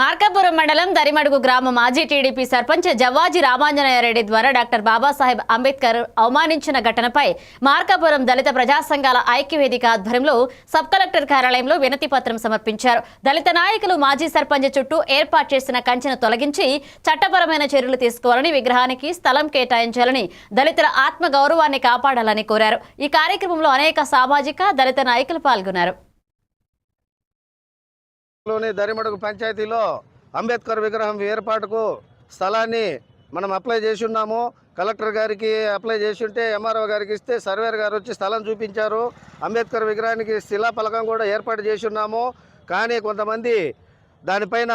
మార్కాపురం మండలం దరిమడుగు గ్రామ మాజీ టీడీపీ సర్పంచ్ జవాజీ రామాంజనేయరెడ్డి ద్వారా డాక్టర్ బాబాసాహెబ్ అంబేద్కర్ అవమానించిన ఘటనపై మార్కాపురం దళిత ప్రజా సంఘాల ఐక్యవేదిక ఆధ్వర్యంలో సబ్ కలెక్టర్ కార్యాలయంలో వినతి పత్రం సమర్పించారు. దళిత నాయకులు మాజీ సర్పంచ్ చుట్టూ ఏర్పాటు చేసిన కంచెను తొలగించి చట్టపరమైన చర్యలు తీసుకోవాలని విగ్రహానికి స్థలం కేటాయించాలని దళితుల ఆత్మ గౌరవాన్ని కాపాడాలని కోరారు. ఈ కార్యక్రమంలో అనేక సామాజిక దళిత నాయకులు పాల్గొన్నారు. లోని దరిమడుగు పంచాయతీలో అంబేద్కర్ విగ్రహం ఏర్పాటుకు స్థలాన్ని మనం అప్లై చేసి ఉన్నాము. కలెక్టర్ గారికి అప్లై చేసి ఉంటే ఎంఆర్ఓ గారికి ఇస్తే సర్వేర్ గారు వచ్చి స్థలం చూపించారు. అంబేద్కర్ విగ్రహానికి శిలాఫలకం కూడా ఏర్పాటు చేసి ఉన్నాము. కానీ కొంతమంది దానిపైన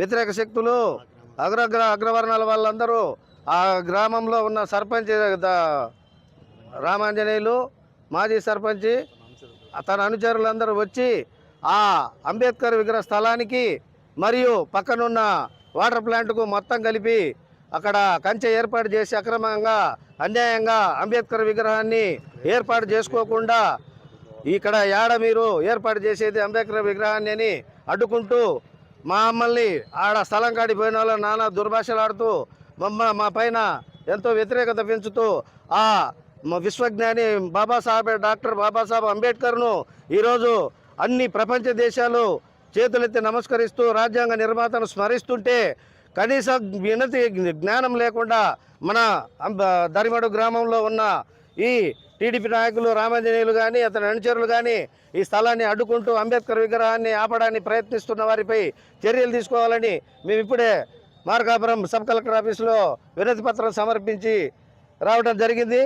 వ్యతిరేక శక్తులు అగ్రగ్ర అగ్రవర్ణాల వాళ్ళందరూ ఆ గ్రామంలో ఉన్న సర్పంచ్ రామాంజనేయులు మాజీ సర్పంచి తన అనుచరులందరూ వచ్చి ఆ అంబేద్కర్ విగ్రహ స్థలానికి మరియు పక్కనున్న వాటర్ ప్లాంట్కు మొత్తం కలిపి అక్కడ కంచె ఏర్పాటు చేసి అక్రమంగా అన్యాయంగా అంబేద్కర్ విగ్రహాన్ని ఏర్పాటు చేసుకోకుండా ఇక్కడ ఏడ మీరు ఏర్పాటు చేసేది అంబేద్కర్ విగ్రహాన్ని అని అడ్డుకుంటూ మమ్మల్ని ఆడ స్థలం కాడి పోయిన వాళ్ళు నానా దుర్భాషలాడుతూ మమ్మ మా పైన ఎంతో వ్యతిరేకత పెంచుతూ ఆ విశ్వజ్ఞాని బాబాసాహెబ్ డాక్టర్ బాబాసాహెబ్ అంబేద్కర్ను ఈరోజు అన్ని ప్రపంచ దేశాలు చేతులెత్తి నమస్కరిస్తూ రాజ్యాంగ నిర్మాతను స్మరిస్తుంటే కనీస వినతి జ్ఞానం లేకుండా మన దరిమడు గ్రామంలో ఉన్న ఈ టీడీపీ నాయకులు రామాంజనేయులు కానీ అతని అనుచరులు కానీ ఈ స్థలాన్ని అడ్డుకుంటూ అంబేద్కర్ విగ్రహాన్ని ఆపడానికి ప్రయత్నిస్తున్న వారిపై చర్యలు తీసుకోవాలని మేము ఇప్పుడే మార్కాపురం సబ్ కలెక్టర్ ఆఫీసులో వినతి పత్రం సమర్పించి రావడం జరిగింది